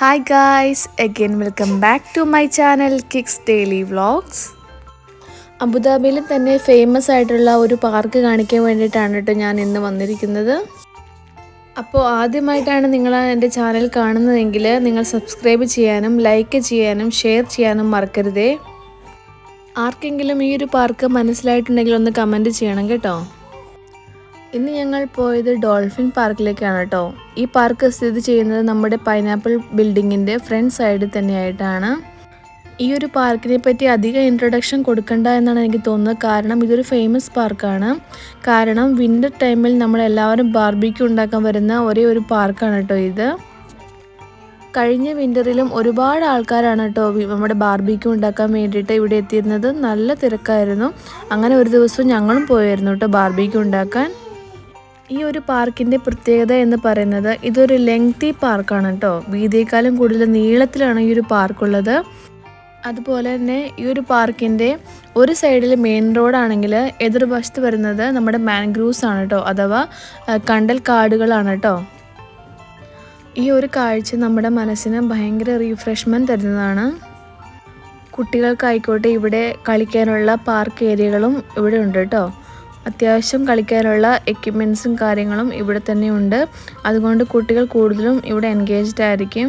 Hi guys again welcome back to my channel kicks daily vlogs അബുദാബിയിൽ തന്നെ famous ആയിട്ടുള്ള ഒരു പാർക്ക് കാണിക്കാൻ വേണ്ടിയിട്ടാണ് കേട്ടോ ഞാൻ ഇന്ന് വന്നിരിക്കുന്നത്. അപ്പോൾ ആദ്യമായിട്ടാണ് നിങ്ങൾ എന്റെ ചാനൽ കാണുന്നതെങ്കിൽ നിങ്ങൾ സബ്സ്ക്രൈബ് ചെയ്യാനും ലൈക്ക് ചെയ്യാനും ഷെയർ ചെയ്യാനും മറക്കരുതേ. ആർക്കെങ്കിലും ഈ ഒരു പാർക്ക് മനസ്സിലായിട്ടുണ്ടെങ്കിൽ ഒന്ന് കമന്റ് ചെയ്യണം കേട്ടോ. ഇന്ന് ഞങ്ങൾ പോയത് ഡോൾഫിൻ പാർക്കിലേക്കാണ് കേട്ടോ. ഈ പാർക്ക് സ്ഥിതി ചെയ്യുന്നത് നമ്മുടെ പൈനാപ്പിൾ ബിൽഡിങ്ങിന്റെ ഫ്രണ്ട് സൈഡിൽ തന്നെയായിട്ടാണ്. ഈ ഒരു പാർക്കിനെ പറ്റി അധികം ഇൻട്രൊഡക്ഷൻ കൊടുക്കണ്ട എന്നാണ് എനിക്ക് തോന്നുന്നത്. കാരണം ഇതൊരു ഫേമസ് പാർക്കാണ്. കാരണം വിന്റർ ടൈമിൽ നമ്മളെല്ലാവരും ബാർബിക്യൂ ഉണ്ടാക്കാൻ വരുന്ന ഒരേ ഒരു പാർക്കാണ് കേട്ടോ ഇത്. കഴിഞ്ഞ വിന്ററിലും ഒരുപാട് ആൾക്കാരാണ് കേട്ടോ നമ്മുടെ ബാർബിക്യൂ ഉണ്ടാക്കാൻ വേണ്ടിയിട്ട് ഇവിടെ എത്തിയിരുന്നത്. നല്ല തിരക്കായിരുന്നു. അങ്ങനെ ഒരു ദിവസം ഞങ്ങളും പോയായിരുന്നു കേട്ടോ ബാർബിക്യൂ ഉണ്ടാക്കാൻ. ഈ ഒരു പാർക്കിന്റെ പ്രത്യേകത എന്ന് പറയുന്നത് ഇതൊരു ലെങ്തി പാർക്കാണ് കേട്ടോ വീതിയേക്കാളും കൂടുതൽ നീളത്തിലാണ് ഈ ഒരു പാർക്കുള്ളത് അതുപോലെ തന്നെ ഈ ഒരു പാർക്കിന്റെ ഒരു സൈഡിൽ മെയിൻ റോഡാണെങ്കിൽ എതിർവശത്ത് വരുന്നത് നമ്മുടെ മാൻഗ്രൂവ്സ് ആണ് കേട്ടോ അഥവാ കണ്ടൽ കാടുകളാണ് കേട്ടോ ഈ ഒരു കാഴ്ച നമ്മുടെ മനസ്സിന് ഭയങ്കര റീഫ്രഷ്മെന്റ് തരുന്നതാണ്. കുട്ടികൾക്കായിക്കോട്ടെ ഇവിടെ കളിക്കാനുള്ള പാർക്ക് ഏരിയകളും ഇവിടെ ഉണ്ട് കേട്ടോ അത്യാവശ്യം കളിക്കാനുള്ള എക്യുപ്മെൻസും കാര്യങ്ങളും ഇവിടെ തന്നെ ഉണ്ട് അതുകൊണ്ട് കുട്ടികൾ കൂടുതലും ഇവിടെ എൻഗേജ്ഡ് ആയിരിക്കും.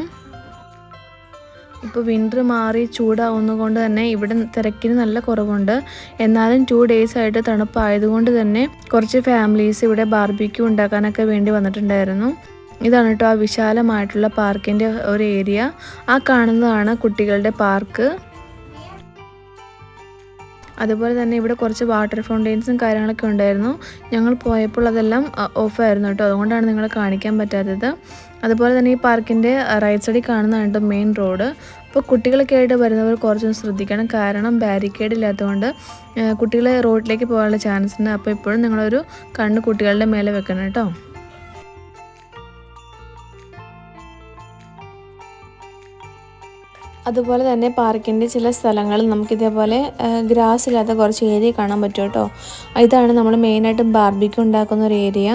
ഇപ്പോൾ വിന്റർ മാറി ചൂടാവുന്നതുകൊണ്ട് തന്നെ ഇവിടെ തിരക്കിന് നല്ല കുറവുണ്ട്. എന്നാലും ടു ഡേയ്സ് ആയിട്ട് തണുപ്പായതുകൊണ്ട് തന്നെ കുറച്ച് ഫാമിലീസ് ഇവിടെ ബാർബിക്യൂ ഉണ്ടാക്കാനൊക്കെ വേണ്ടി വന്നിട്ടുണ്ടായിരുന്നു. ഇതാണ് കേട്ടോ ആ വിശാലമായിട്ടുള്ള പാർക്കിന്റെ ഒരു ഏരിയ ആ കാണുന്നതാണ് കുട്ടികളുടെ പാർക്ക് അതുപോലെ തന്നെ ഇവിടെ കുറച്ച് വാട്ടർ ഫൗണ്ടെയിൻസും കാര്യങ്ങളൊക്കെ ഉണ്ടായിരുന്നു. ഞങ്ങൾ പോയപ്പോൾ അതെല്ലാം ഓഫായിരുന്നു കേട്ടോ. അതുകൊണ്ടാണ് നിങ്ങളെ കാണിക്കാൻ പറ്റാത്തത്. അതുപോലെ തന്നെ ഈ പാർക്കിന്റെ റൈറ്റ് സൈഡിൽ കാണുന്നതാണ് മെയിൻ റോഡ് അപ്പോൾ കുട്ടികളൊക്കെ ആയിട്ട് വരുന്നവർ കുറച്ചൊന്ന് ശ്രദ്ധിക്കണം. കാരണം ബാരിക്കേഡ് ഇല്ലാത്തതുകൊണ്ട് കുട്ടികളെ റോഡിലേക്ക് പോകാനുള്ള ചാൻസ് ഉണ്ട്. അപ്പോൾ ഇപ്പോഴും നിങ്ങളൊരു കണ്ണ് കുട്ടികളുടെ മേലെ വെക്കണം കേട്ടോ. അതുപോലെ തന്നെ പാർക്കിന്റെ ചില സ്ഥലങ്ങളിൽ നമുക്കിതേപോലെ ഗ്രാസ് ഇല്ലാത്ത കുറച്ച് ഏരിയ കാണാൻ പറ്റും കേട്ടോ. ഇതാണ് നമ്മൾ മെയിനായിട്ടും ബാർബിക്ക് ഉണ്ടാക്കുന്ന ഒരു ഏരിയ.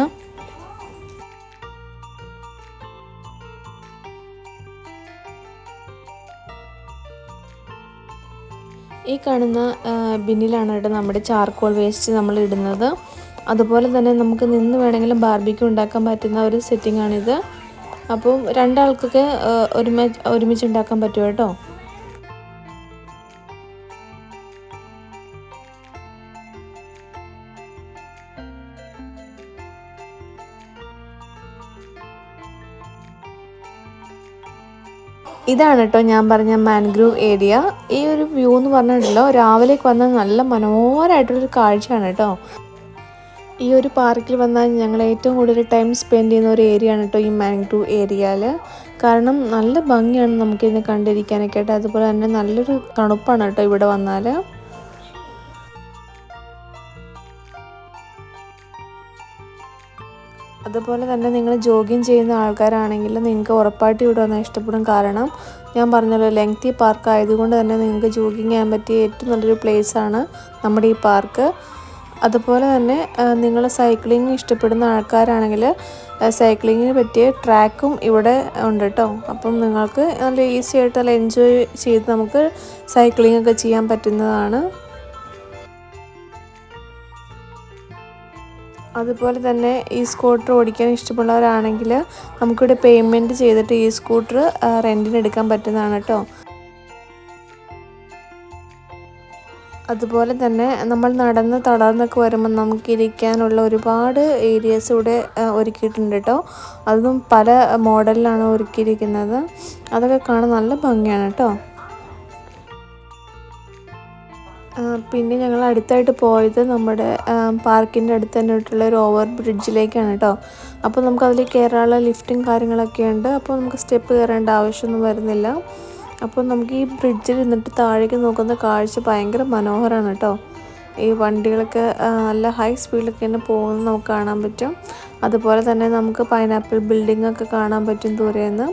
ഈ കാണുന്ന ബിന്നിലാണ് കേട്ടോ നമ്മുടെ ചാർക്കോൾ വേസ്റ്റ് നമ്മൾ ഇടുന്നത്. അതുപോലെ തന്നെ നമുക്ക് നിന്ന് വേണമെങ്കിലും ബാർബിക്ക് ഉണ്ടാക്കാൻ പറ്റുന്ന ഒരു സെറ്റിംഗ് ആണിത് അപ്പം രണ്ടാൾക്കൊക്കെ ഒരുമി ഒരുമിച്ച് ഉണ്ടാക്കാൻ പറ്റും കേട്ടോ? ഇതാണ് കേട്ടോ ഞാൻ പറഞ്ഞ മാൻഗ്രൂവ് ഏരിയ. ഈ ഒരു വ്യൂ എന്ന് പറഞ്ഞിട്ടുണ്ടല്ലോ രാവിലേക്ക് വന്ന നല്ല മനോഹരമായിട്ടുള്ളൊരു കാഴ്ചയാണ് കേട്ടോ. ഈ ഒരു പാർക്കിൽ വന്നാൽ ഞങ്ങൾ ഏറ്റവും കൂടുതൽ ടൈം സ്പെൻഡ് ചെയ്യുന്ന ഒരു ഏരിയ ആണ് കേട്ടോ ഈ മാൻഗ്രൂവ് ഏരിയയിൽ. കാരണം നല്ല ഭംഗിയാണ് നമുക്കിതിനെ കണ്ടിരിക്കാനൊക്കെ ആയിട്ട് അതുപോലെ തന്നെ നല്ലൊരു തണുപ്പാണ് കേട്ടോ ഇവിടെ വന്നാൽ. അതുപോലെ തന്നെ നിങ്ങൾ ജോഗിങ് ചെയ്യുന്ന ആൾക്കാരാണെങ്കിൽ നിങ്ങൾക്ക് ഉറപ്പായിട്ട് ഇവിടെ വന്നാൽ ഇഷ്ടപ്പെടും. കാരണം ഞാൻ പറഞ്ഞല്ലോ ലെങ്തി പാർക്ക് ആയതുകൊണ്ട് തന്നെ നിങ്ങൾക്ക് ജോഗിങ് ചെയ്യാൻ പറ്റിയ ഏറ്റവും നല്ലൊരു പ്ലേസാണ് നമ്മുടെ ഈ പാർക്ക് അതുപോലെ തന്നെ നിങ്ങൾ സൈക്ലിംഗ് ഇഷ്ടപ്പെടുന്ന ആൾക്കാരാണെങ്കിൽ സൈക്ലിങ്ങിന് പറ്റിയ ട്രാക്കും ഇവിടെ ഉണ്ട് കേട്ടോ അപ്പം നിങ്ങൾക്ക് നല്ല ഈസി ആയിട്ട് നല്ല എൻജോയ് ചെയ്ത് നമുക്ക് സൈക്ലിംഗ് ഒക്കെ ചെയ്യാൻ പറ്റുന്നതാണ്. അതുപോലെ തന്നെ ഈ സ്കൂട്ടർ ഓടിക്കാൻ ഇഷ്ടമുള്ളവരാണെങ്കിൽ നമുക്കിവിടെ പേയ്മെന്റ് ചെയ്തിട്ട് ഈ സ്കൂട്ടർ റെന്റിന് എടുക്കാൻ പറ്റുന്നതാണ് കേട്ടോ അതുപോലെ തന്നെ നമ്മൾ നടന്ന് തളർന്നൊക്കെ വരുമ്പോൾ നമുക്ക് ഇരിക്കാനുള്ള ഒരുപാട് ഏരിയസ് ഇവിടെ ഒരുക്കിയിട്ടുണ്ട് കേട്ടോ അതും പല മോഡലിലാണ് ഒരുക്കിയിരിക്കുന്നത്. അതൊക്കെ കാണാൻ നല്ല ഭംഗിയാണ് കേട്ടോ പിന്നെ ഞങ്ങൾ അടുത്തായിട്ട് പോയത് നമ്മുടെ പാർക്കിന്റെ അടുത്ത് തന്നെ ആയിട്ടുള്ള ഒരു ഓവർ ബ്രിഡ്ജിലേക്കാണ് കേട്ടോ അപ്പോൾ നമുക്ക് അതിൽ കയറാനുള്ള ലിഫ്റ്റും കാര്യങ്ങളൊക്കെ ഉണ്ട്. അപ്പോൾ നമുക്ക് സ്റ്റെപ്പ് കയറേണ്ട ആവശ്യമൊന്നും വരുന്നില്ല. അപ്പോൾ നമുക്ക് ഈ ബ്രിഡ്ജിൽ ഇരുന്നിട്ട് താഴേക്ക് നോക്കുന്ന കാഴ്ച ഭയങ്കര മനോഹരമാണ് കേട്ടോ. ഈ വണ്ടികളൊക്കെ നല്ല ഹൈ സ്പീഡിലൊക്കെ തന്നെ പോകുന്നത് നമുക്ക് കാണാൻ പറ്റും. അതുപോലെ തന്നെ നമുക്ക് പൈനാപ്പിൾ ബിൽഡിംഗ് ഒക്കെ കാണാൻ പറ്റും ദൂരെന്ന്.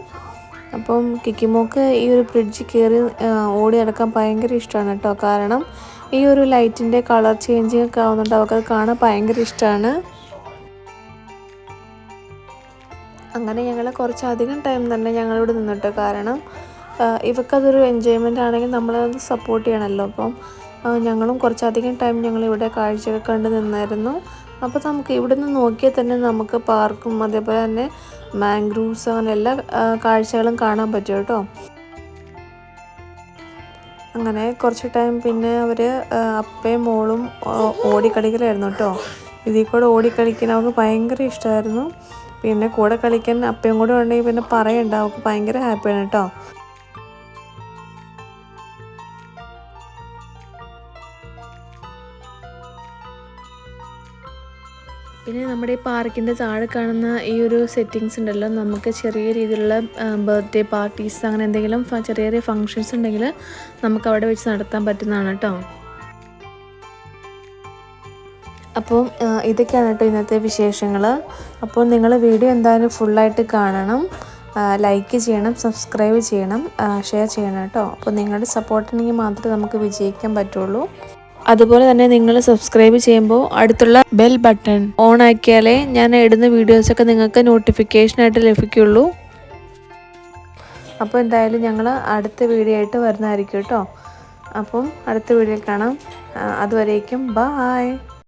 അപ്പം കിക്കിമോക്ക് ഈ ഒരു ബ്രിഡ്ജ് കയറി ഓടി നടക്കാൻ ഭയങ്കര ഇഷ്ടമാണ് കേട്ടോ. കാരണം ഈ ഒരു ലൈറ്റിന്റെ കളർ ചേഞ്ചിങ് ഒക്കെ ആവുന്നുണ്ട്. അവർക്ക് അത് കാണാൻ ഭയങ്കര ഇഷ്ടമാണ്. അങ്ങനെ ഞങ്ങൾ കുറച്ചധികം ടൈം തന്നെ ഞങ്ങളിവിടെ നിന്നിട്ട് കാരണം ഇവക്കതൊരു എൻജോയ്മെന്റ് ആണെങ്കിൽ നമ്മളത് സപ്പോർട്ട് ചെയ്യണമല്ലോ അപ്പം ഞങ്ങളും കുറച്ചധികം ടൈം ഞങ്ങളിവിടെ കാഴ്ചകൾ കണ്ട് നിന്നായിരുന്നു. അപ്പോൾ നമുക്ക് ഇവിടെ നിന്ന് നോക്കിയാൽ തന്നെ നമുക്ക് പാർക്കും അതേപോലെ തന്നെ മാംഗ്രൂവ്സ് അങ്ങനെ എല്ലാ കാഴ്ചകളും കാണാൻ പറ്റും കേട്ടോ. അങ്ങനെ കുറച്ച് ടൈം പിന്നെ അവർ അപ്പയും മോളും ഓടിക്കളിക്കലായിരുന്നു കേട്ടോ. ഇതിൽ കൂടെ ഓടിക്കളിക്കാൻ അവൾക്ക് ഭയങ്കര ഇഷ്ടമായിരുന്നു. പിന്നെ കൂടെ കളിക്കാൻ അപ്പയും കൂടെ ഉണ്ടെങ്കിൽ പിന്നെ പറയണ്ട അവൾക്ക് ഭയങ്കര ഹാപ്പിയാണ് കേട്ടോ. പിന്നെ നമ്മുടെ ഈ പാർക്കിന്റെ താഴെ കാണുന്ന ഈ ഒരു സെറ്റിങ്സ് ഉണ്ടല്ലോ നമുക്ക് ചെറിയ രീതിയിലുള്ള ബർത്ത്ഡേ പാർട്ടീസ് അങ്ങനെ എന്തെങ്കിലും ചെറിയ ചെറിയ ഫങ്ഷൻസ് ഉണ്ടെങ്കിൽ നമുക്ക് അവിടെ വെച്ച് നടത്താൻ പറ്റുന്നതാണ് കേട്ടോ അപ്പോൾ ഇതൊക്കെയാണ് കേട്ടോ ഇന്നത്തെ വിശേഷങ്ങൾ അപ്പോൾ നിങ്ങൾ വീഡിയോ എന്തായാലും ഫുള്ളായിട്ട് കാണണം. ലൈക്ക് ചെയ്യണം സബ്സ്ക്രൈബ് ചെയ്യണം ഷെയർ ചെയ്യണം കേട്ടോ അപ്പോൾ നിങ്ങളുടെ സപ്പോർട്ടുണ്ടെങ്കിൽ മാത്രമേ നമുക്ക് വിജയിക്കാൻ പറ്റുള്ളൂ. അതുപോലെ തന്നെ നിങ്ങൾ സബ്സ്ക്രൈബ് ചെയ്യുമ്പോൾ അടുത്തുള്ള ബെൽ ബട്ടൺ ഓൺ ആക്കിയാലേ ഞാൻ ഇടുന്ന വീഡിയോസൊക്കെ നിങ്ങൾക്ക് നോട്ടിഫിക്കേഷനായിട്ട് ലഭിക്കുള്ളൂ. അപ്പോൾ എന്തായാലും ഞങ്ങൾ അടുത്ത വീഡിയോ ആയിട്ട് വരുന്നതായിരിക്കും കേട്ടോ. അപ്പം അടുത്ത വീഡിയോയിൽ കാണാം. അതുവരേക്കും ബായ്